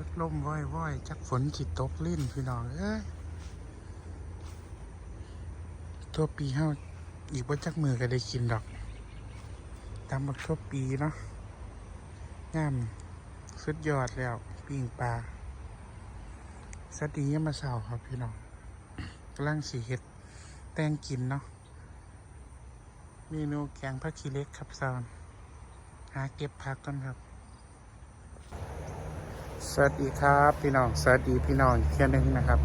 จักลมว่อยว่อยๆจักฝนจิตตกลิ้นพี่น้องเอ้ยทั่วปีเฮาอีกว่าจักมือก็ได้กินดอกตามบักทั่วปีเนาะงามสุดยอดแล้วปิ้งปลาสวัสดียมาเสาครับพี่น้องกำลังสีเห็ด แตงกินเนาะเมนูแกงผักขี้เล็กครับซอนหาเก็บผักก่อนครับ สวัสดีครับพี่น้อง สวัสดีพี่น้องอีกเที่ยหนึงนะครับ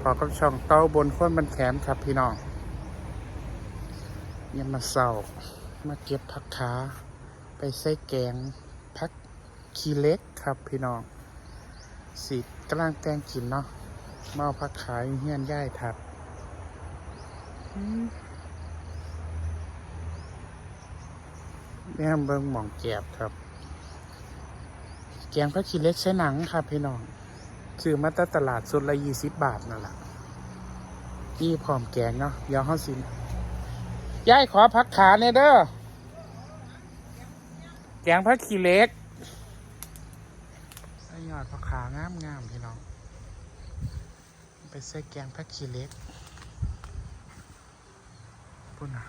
พอกับช่องเต้าบนค้นบันแขมครับพี่น้องยังมาเศร้ามาเก็บผักขาไปใส่แกงผักขี้เล็กครับพี่น้องสีกลังแตงกินเนาะมาเอาผักขายเฮียนย่ายถัดอืมแม่เบิ่งหม่องแกบครับ แกงผักขี้เล็กใช้หนังครับพี่น้องซื้อมาตั้งตลาดสุดละยี่สิบบาทนั่นแหละนี่พร้อมแกงเนาะเดี๋ยวเขาสินยายขอผักขาเนี่ยเด้อแกงผักขี้เล็กไอยอดผักขางามงามพี่น้อง ไปใส่แกงผักขี้เล็กปุ่นนะ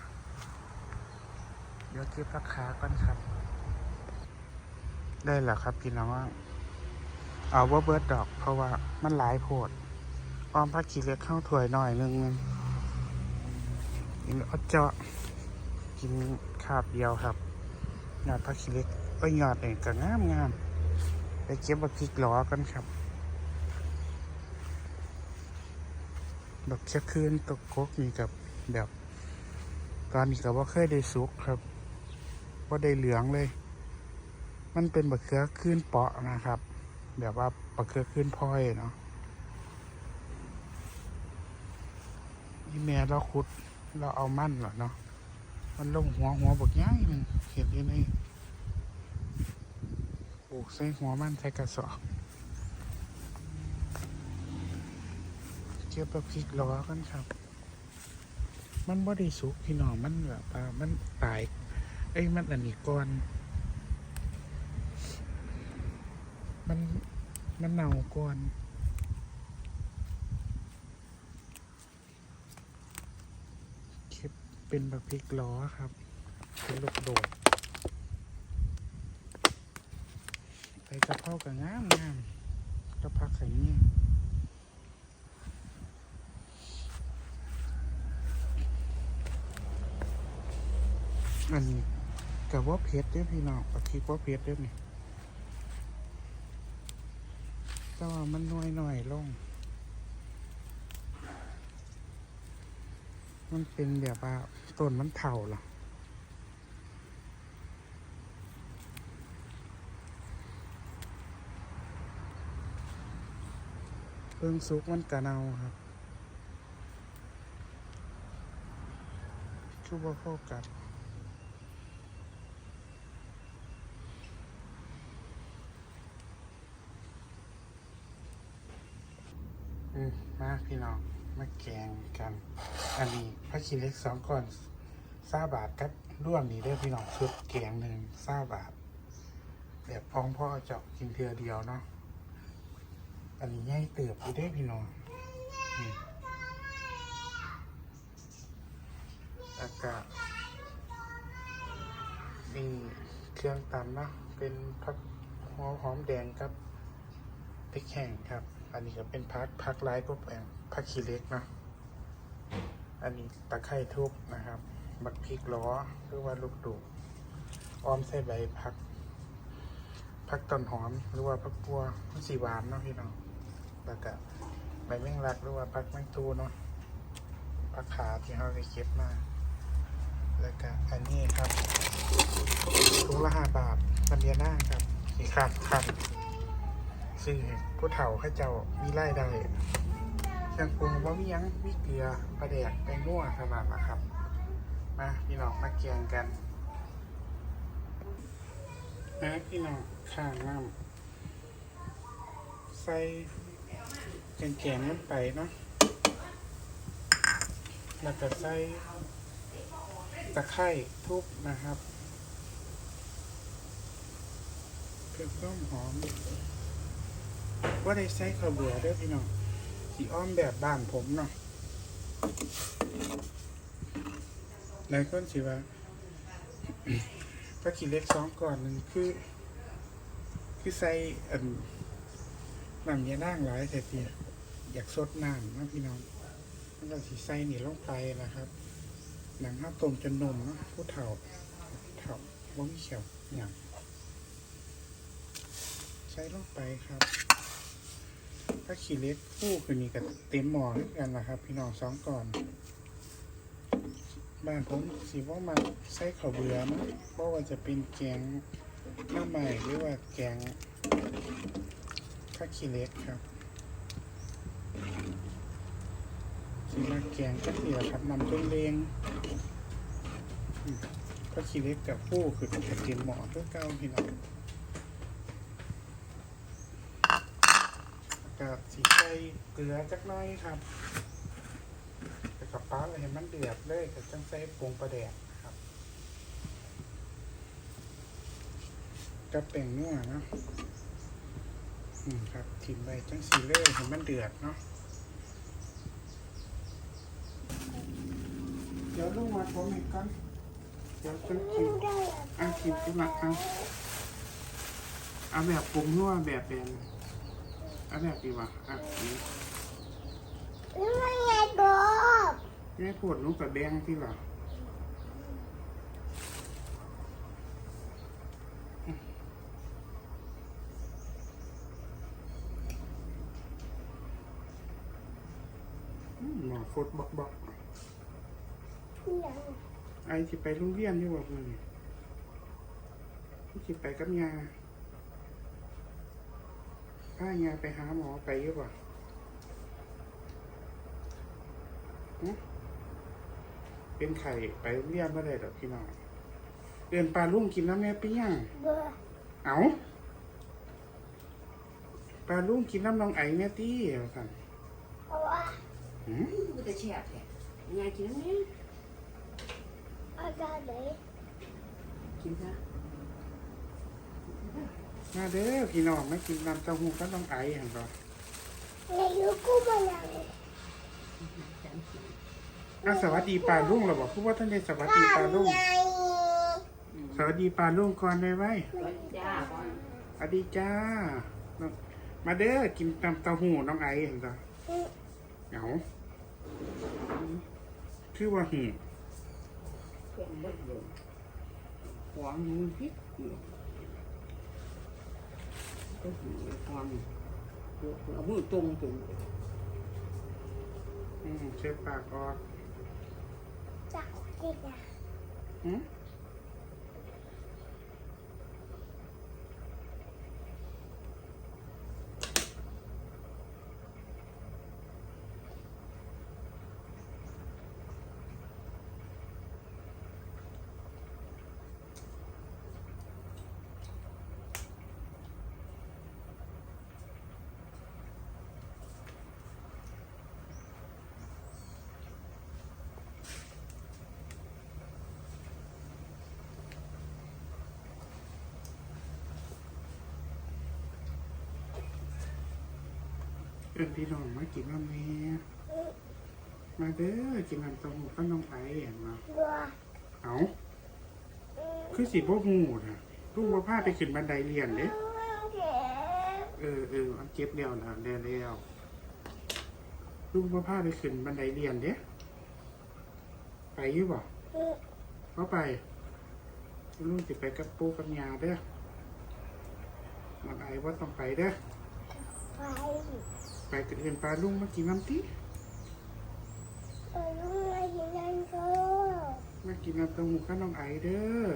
เดี๋ยวเก็บผักขาก่อนครับ ได้แหล้วครับพี่น้องเอาว่าเบิร์ดดอก เพราะว่ามันหลายโพดออมผักขี้เล็กเข้าถ้วยหน่อยนึงกินเอาเจาะกินคาบเดียวครับยอดผักขี้เล็กก็ยอดเองก็งามงามไปเก็บบักพริกหลอกันครับบักเชะคืนตกกกนี่กับแบบตอนนี้ก็ว่าเคยได้สุกครับว่าได้เหลืองเลย มันเป็นบะเขือขึ้นเปาะนะครับ แบบว่าบะเขือขึ้นพลอยเนาะอีแม่เราขุดเราเอามั่นเหรอเนาะมันลงหัวหัวบกย่ายหนึ่งเห็นอยู่ในปลูกใส่หัวมันใส่กระสอบเก็บแบบพริกล้อกันครับ มันบ่ได้สุกพี่น้องมันแบบว่ามันตาย เอ้ยมันอันนี้ก่อน มันมันเน่าก่อนเก็บเป็นแบบพริกล้อครับ เป็นลูกโดดไปกระเพรากับงามงามกระพราไข่เงี้ยอันนี้กับว่าเพชรด้วยพี่น้องกับพริกว่าเพชรด้วยนี่ แต่ว่ามันน้อยหน่อยลง มันเป็นแบบว่าต้นมันเถ่าเหรอเพิ่งซุกมันกะเนาครับคือว่าเข้ากัด อืมมา พี่น้องมาแกงกัน อันนี้พระชีเล็กสองก่อนซาบาทกับร่วมนี่เด้พี่น้องชุดแกงหนึ่งซาบาท แบบพองพ่อเจาะกินเทือเดียวเนาะอันนี้ง่ายเติบอยู่เด้พี่น้องอืมแล้วก็มีเครื่องตำนะเป็นผักหอมหอมแดงกับพริกแห้งครับ อันนี้ก็เป็นพักพักไร้พวกแองพักขี้เล็กนะอันนี้ตะไคร่ทุบนะครับ บักพริกล้อหรือว่าลูกดูกอ้อมใส่ใบพักพักต้นหอมหรือว่าพักบัวมันสีหวานเนาะพี่น้องแล้วก็ใบแมงลักหรือว่าพักแมงตูเนาะพักขาที่เราได้เก็บมาแล้วก็อันนี้ครับถุงละห้าบาทบันเดียน่าครับสีขาดคัน ซึ่งผู้เฒ่าข้าเจ้ามีรายได้เครื่องปรุงว่ามียังมีเกลือปลาแดกแป้งนัวขนาดนะครับ มาพี่น้องมาแกงกันนะพี่น้องข้างน้ำใส่แกงๆมันไปเนาะแล้วก็ใส่ตะไคร่ทุบนะครับเพื่อเพิ่มหอม ว่าได้ใส่ข้าวเบื่อเด้อพี่น้องสีอ้อมแบบบ้านผมเนาะหลายคนสิว่าก็ขีเล็กสองก่อนหนึ่งคือ คือใส่อันน้ำยาด่างหลายแต่เพียอยากสดน้ำนะพี่น้องมันก็สีใส่นี่ลงไปนะครับหนังห้าต้มจนนมนะผู้เฒ่าเฒ่าว่ามีเขียวอย่างใส่ลงไปครับ ถ้าขี้เล็กคู่คือนี่กับเต็มหมอด้วยกันนะครับ พี่น้องสองก่อน บ้านผมสิว่ามาใส่ข้าวเบื่อมั้งเพราะว่าจะเป็นแกงหน้าใหม่หรือว่าแกงข้าขี้เล็กครับสิมาแกงก็เสียครับนำต้นเลงอืมข้าวขี้เล็กกับผู้คือกับเต็มหมอเพื่อเก้าพี่น้อง กับสีไก่เกลือจักน้อยครับแต่กับป้าเลยเห็นมันเดือดเลยกับจังใส่ปรุงประแดกครับกับแป้งนัวเนาะอืมครับทิมไปจังสีเลยเห็นมันเดือดเนาะเดี๋ยวลูกมาผมอีกก่อนเดี๋ยวจะกินอันกินขึ้นมาเอาเอาแบบปรุงนัวแบบเป็น อาแบบดีว่ะอะนี่ไม่ไงบอกแม่ปวดลูกกับแบงที่หรออืมหมอฟดบอกบอกไอที่ไปโรงเรียนที่บอกเลยที่ไปกับยา พายาไปหาหมอไปอยี่บ่หึเป็นไข่ไปโรงเรียนเมื่อไรดอกพี่น้องเดินปลาลุ่งกินแล้วแม่เปี้ยงเบื่อเอาปลาลุ่งกินน้ำน้องไอแม่ตี้เอาสั่นเอาว่าหืมมันจะแฉบแท้ยังไงกินนี่อาการไหนกินซะ มาเด้อพี่น้องไม่กินน้ำเต้าหู้ก็ต้องไอเห็นปะในยุคกูมายังจำกินอะสวัสดีปลาลุ่งเราบอกพูดว่าท่านได้สวัสดีปลาลุ่งไงสวัสดีปลาลุ่งก่อนได้ไหมจ้าก่อนสวัสดีจ้า มาเด้อกินน้ำเต้าหู้น้องไอเห็นปะเอาคือว่าหืมเป็นเบิดเลยหวงมือพิษอยู่ ก็หูความเอามือตรงตรงอืมเช็ดปากออกจักกินอะ อืม เอินพี่น้องมากินน้ำเมียมาเด้อกินน้ำเต้าหู้ก็น้องไอเห็นปะเอาคือสิบ่หูนะลูกว่าพาไปขึ้นบันไดเรียนเด้เจ็บเออเออเจ็บแล้วนะแล้วแล้วลูกว่าพาไปขึ้นบันไดเรียนเด้ไปยี่บ่ก็ไป ลูกจะไปกับปูกับยาเด้อน้องไอ้ว่าต้องไปเด้อไป ไปกันเอื่นปลาลุงมากินน้ำติไปรู้ไงยังก็มากินน้ำเต้าหู้กับน้องไอ้เด้อ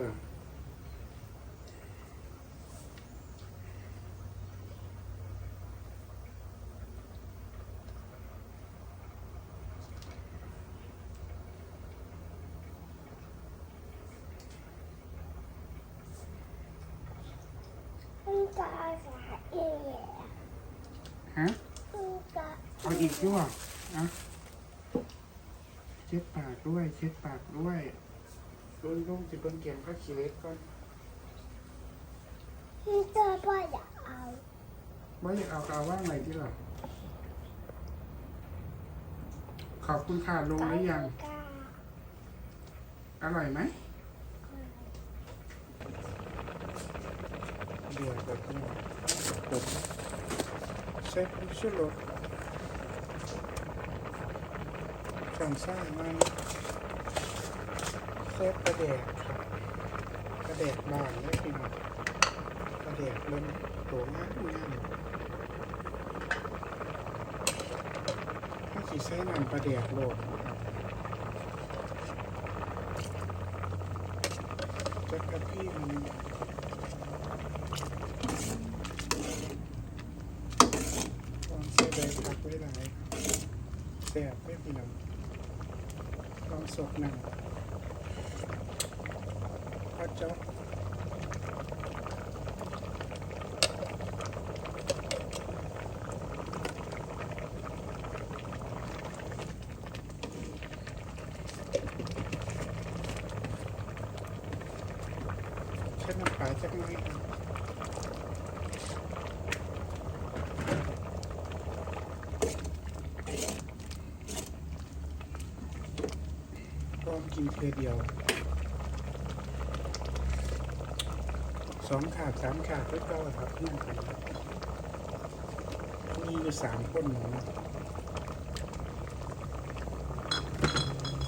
มันก็อาสาเองแหละฮะมันก็ เอาอีกด้วยอะเช็ดปากด้วย เช็ดปากด้วยลุงลุงจะเบิ่งเกียงข้าวขี้เล็กก่อนมันก็พ่ออยากเอาฮว่าอยากเอากเอาว่างไหนที่หรอขอบคุณค่ะลงหรือยังกาอร่อยไหมเดือดแบบนี้กดใช้ผง ชูรสสั่งซ่ามันใช้ปลาแดกครับปลาแดกบางได้กินปลาแดกเล่นตัวงายง่ายถ้าสีใช้น้ำปลาแดกโลดนะครับจักรพี่มันลองใส่ใบผักไว้หลายแซ่บไม่พี่น้องลองสดหนังพัดจ๊อบใช้น้ำปลาจักหน่อยครับ กินเพื่อเดียวสองขาดสามขาดด้วยก็ครับเพื่อนกันมีอยู่สามคนหนูนะ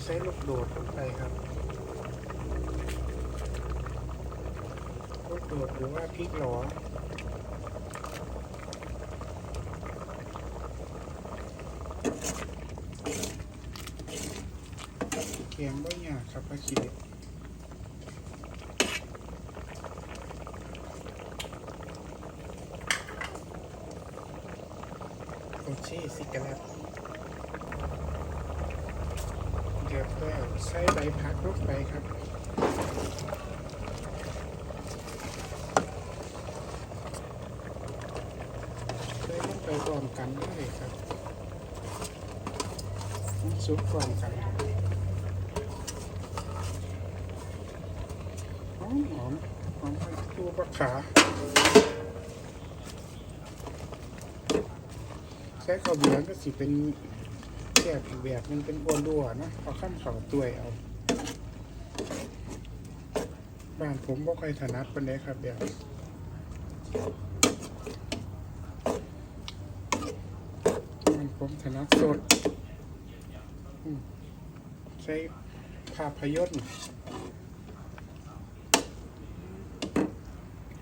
ใช้ลูกโดดลงไปครับลูกโดดหรือว่าพริกหลอเกียง บ่ยากครับพระคิดโอเช่สิกะลัดเดือดแล้วใส่ใบผักลงไปครับใส่ลงไปพร้อมกันเลยครับซุปพร้อมกัน หอมหอมหอมไปตัวปลาขาใช้ข้าวเหนียวก็สิเป็นแยกอีกแบบหนึงเป็นอ้วนดัวนะเอาข้ามเขาตัวยเอา บ้านผมบ่ค่อยถนัดปานใดครับเดี๋ยวมันผมถนัดสดใช้ภาพยนตร์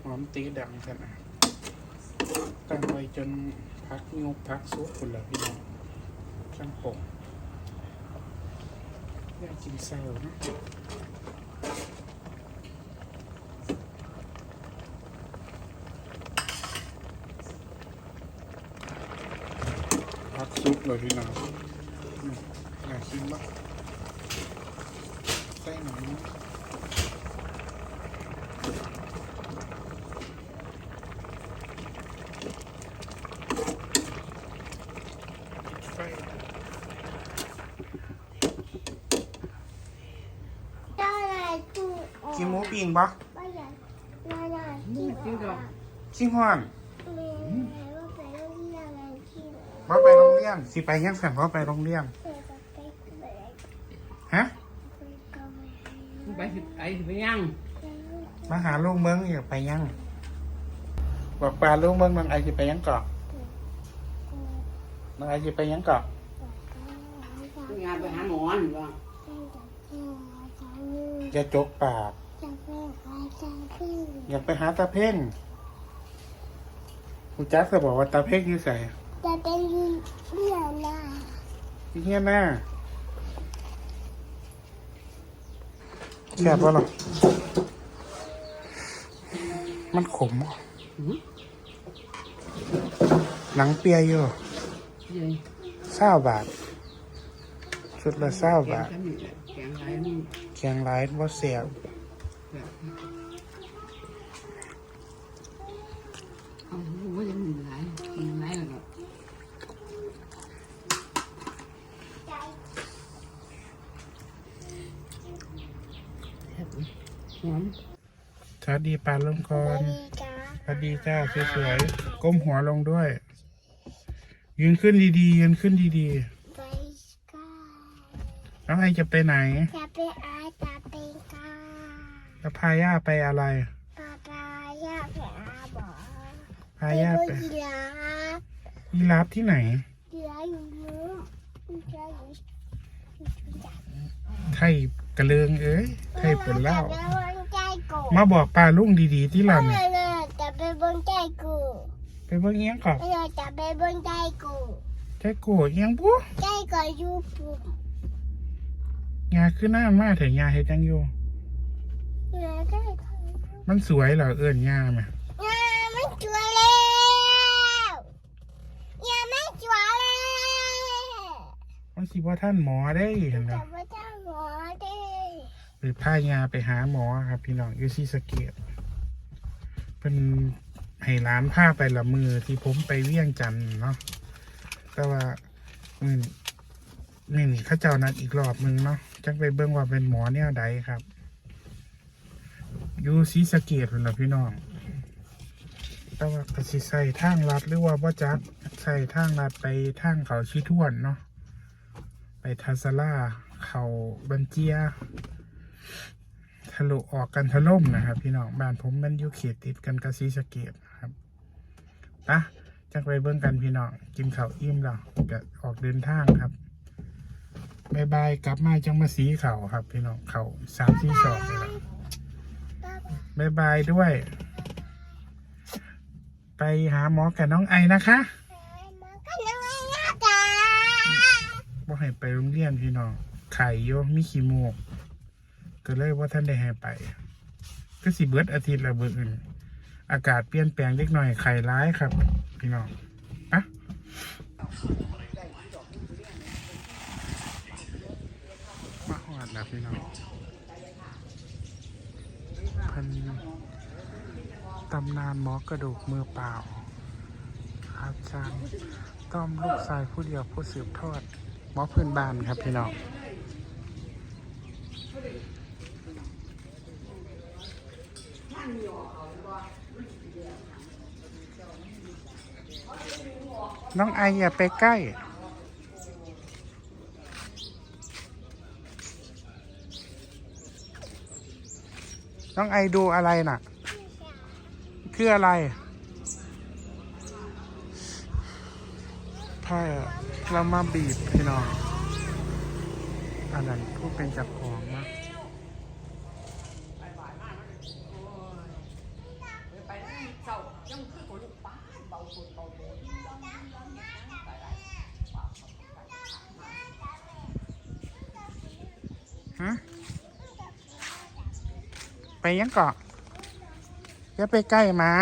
ห อมตีดังขนาดตั้งไว้จนพักงกพักซุปคุณละพี่น้องช่างปกอยากกินเซลนะพักซุปเลยพี่น้องอืมอยากกินบ้างใส่หนังไฟ ได้ไรกู กินหมูปิ้งปะไม่อยากได้ไรกินกินดอกชิงฮอนมีอะไรว่าไปเรื่องอะไรที่ไหนว่าไปโรงเรียนสิไปยังสั่งว่าไปโรงเรียนเปิดไปไปไปฮะไปก็ไม่ให้ไปสิไอ้สิไปย่างมาหาลูกเมืองอยากไปยังบอกปลาลูกเมืองนางไอจะไปยังเกาะนางไอจะไปยังเกาะไปงานไปหาหมอนว่าอย่าจกปาก อยากไปหาตาเพ่งคุณจักจะบอกว่าตาเพ่งอยู่ใส่จะเป็นเรื่องนะที่เฮียหน้าแซ่บปะหรอมันขมอะหือหนังเปียอยู่เยัยเศร้าบาท ชุดละเศร้าแกงบาทฉันนี่แหละแกงไรนี่เคียงร้ายว่าเสียบแบบ เอาว่าจะมีไรมีไรแล้วก็หอมสวัสดีปลาลงกสวัรสดีจ้าไปวัสดีจ้าสวยๆก้มหัวลงด้วย ยืนขึ้นดีๆยืนขึ้นดีไปกาๆน้องไอจะไปไหน จะไปอาจะไปกา แล้วพาย่าไปอะไรปาปาย่าไปอาบอพาย่าไปไปยีราฟยีราฟที่ไหนยีราฟอยู่นู้นยีราฟอยู่ไทยกระเลิงเอ้ยไทยเปิดเล่าจะไปบนใจกูมาบอกป้าลุงดีๆที่หลังไม่เลยจะไปบนใจกูไปเบิ่งเอียงก่อนไม่เลยจะไปบนใจกูใจโกรธเอียงปุ๊ใจกูอยู่ปุ๊บยาขึ้นหน้ามาเถอะยาเฮ็ดจังอยู่ เดี๋ยวได้ค่ะมันสวยเหรอเอิ้นยาไหมยาไม่จัวแล้วยาไม่จัวแล้วมันสิว่าท่านหมอได้เห็นไหมแต่ว่าเจ้าหมอเด้หรือพายาไปหาหมอครับ พี่น้องอยู่ที่สะเกียเป็นให้ร้านผ้าไปละมือที่ผมไปเวียงจันทน์เนาะแต่ว่าอืมนี่นี่เขาเจ้านัดอีกรอบหนึ่งเนาะจังไปเบิ่งว่าเป็นหมอเนี่ยใดครับ อยู่ศรีสะเกียพุ่นละพี่น้อง แต่ว่ากสิใส่ทางลัดหรือว่าบ่าจักใส่ทางลัดไปทางเขาชีทวนเนาะ ไปทัสลาเขาบันเจียทะลุออกกันทะล่มนะครับ พี่น้องบ้านผมมันอยู่เขตติดกันกับศรีสะเกดนะครับปะจักไปเบิ่งกันพี่น้องกินข้าวอิ่มแล้วก็ออกเดินทางครับบายบายกลับมาจังมาสีเข่าครับ พี่น้องเข่าสามสี่สองเลยละ บายบายด้วย ไปหาหมอกับน้องไอนะคะมากันยังไงนะจ๊ะบ่ให้ไปโรงเรียนพี่น้องไข่โยมีขี้มูกก็เลยว่าท่านได้ให้ไป ก็สิเบิดอาทิตย์ละเบิดอื่นอากาศเปลี่ยนแปลงเล็กหน่อยไข่ร้ายครับ พี่น้องอะมาหอดแล้วพี่น้องเพัน ตำนานหมอกระดูกมือเปล่า อาจารย์ต้อมลูกชายผู้เดียวผู้สืบทอด หมอพื้นบ้านครับพี่น้องน้องไออย่าไปใกล้ น้องไอดูอะไรน่ะ คืออะไรถ้าเรามาบีบพี่น้องอันนั้นผู้เป็นจับของนะไปเศร้ากไปยังเกาะ อย่าไปใกล้หมา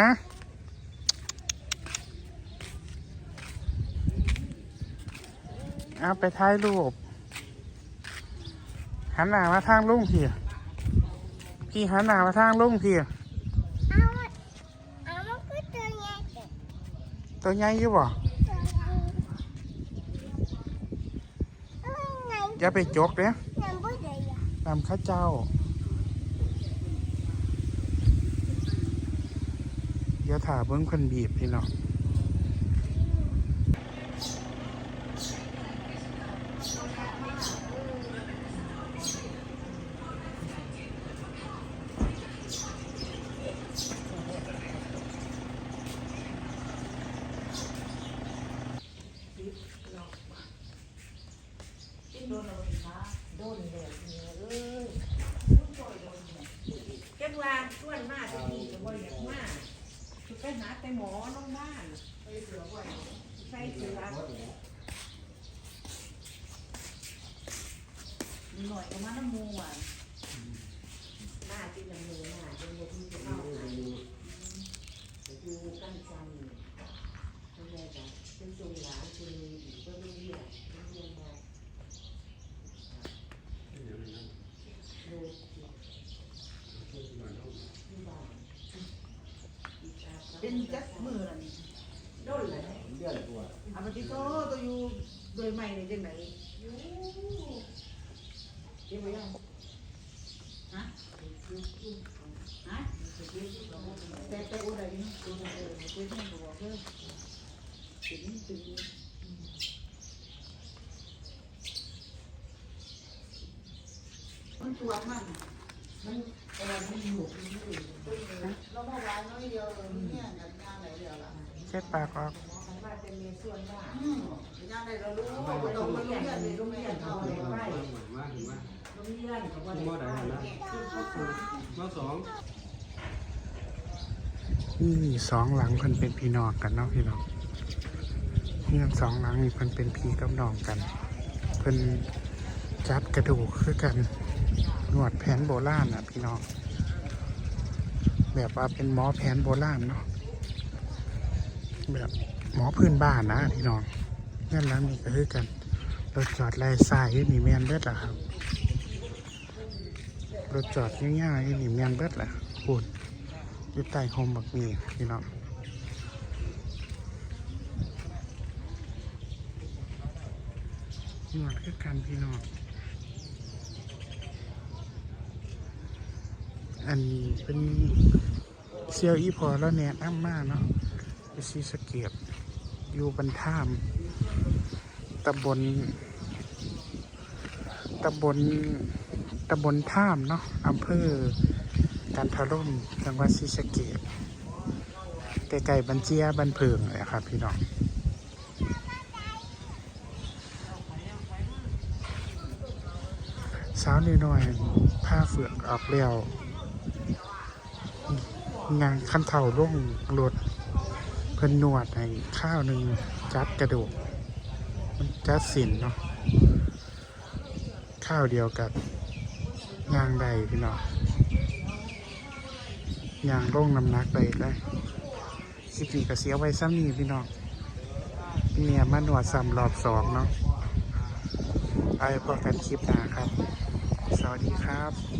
เอาไปท้ายรูป หันหน้ามาทางลุงพี่พี่หันหน้ามาทางลุงพี่เอาเอามันก็ตัวใหญ่เด็กตัวใหญ่อยู่บ่ตัวใหญ่เอ้ยไหนอย่าไปจกเด้อไหนบ่ได้อะตามข้าเจ้า เดี๋ยวถาเบิ้งคนบีบพี่น้อง เก็บว่าส่วนมากจะมีบ่อยากมากคือไปหาแต่หมอน้องบ้านใส่เสือใส่เสือหน่อยก็มาน้ำมูอะหน้าที่น้ำมูหน้าจะมีที่จะเข้าหาอยู่ กันจันเป็นไงกันเป็นจุงหลายก็เรียกเรียกมาดู เป็นจักมือละนี่โดนเลย เดือนกว่า อามาติโตตัวอยู่โดยใหม่ในจังไหนอยู่เดี๋ยวไปยังฮะฮะแต่ ไปอุไรนี่อุไรเออไปที่หัวเพิ่มถึงถึงมัน ตัวมันมันเออมันอยู่มันอยู่เราเมื่อวานน้อยเดียวเนี่ยงานไหนเดียวล่ะเช็ดปากออกว่าเป็นเมียส่วนว่าย่างได้เรารู้ว่าไปลงโรงเรียนเลยโรงเรียนเขาเลยไปมาถึงมาโรงเรียนเขาว่ามอไหนนะมอสองนี่สองหลังเพิ่นเป็นพี่น้องกันเนาะพี่น้องเงื่อนสองหลังนี่เพิ่นเป็นพี่กับน้องกัน เพิ่นจัดกระดูกคือกัน นวดแผนโบราณอะพี่น้อง แบบว่าเป็นหมอแผนโบราณเนาะแบบหมอพื้นบ้านนะพี่น้องเงื่อนหลังนี่ก็คือกันรถจอดลายอยู่นี่แมนเบิดล่ะครับรถจอดง่ายๆนี่แมนเบิดล่ะพูดอยู่ใต้โฮมบักมีพี่น้องนวดคือกันพี่น้อง อันนี้เป็นเซียวอีพอแล้วแนะนำมากเนาะอยู่ซีสเกียบอยู่บรรท่ามตำบลตำบลตำบลท่ามเนาะอำเภอกันทะล่มจังหวัดศรีสะเกษใกลๆบันเจียบันเพิงเลยครับ พี่น้องสาวน้อยผ้าเฟือกออกแล้ว งานคันเท่าล่งรถเพิ่นนวดให้ข้าวหนึ่งจัดกระดูกมันจัดสินเนาะข้าวเดียวกับงางใดพี่น้องยางลงน้ำหนักไปเลยคลิปนี้ก็เสียไว้ซ้ำนี่พี่น้องเมียมาหนวดซ้ำรอบสองเนาะเอาไปพอกันคลิปหน้าครับ สวัสดีครับ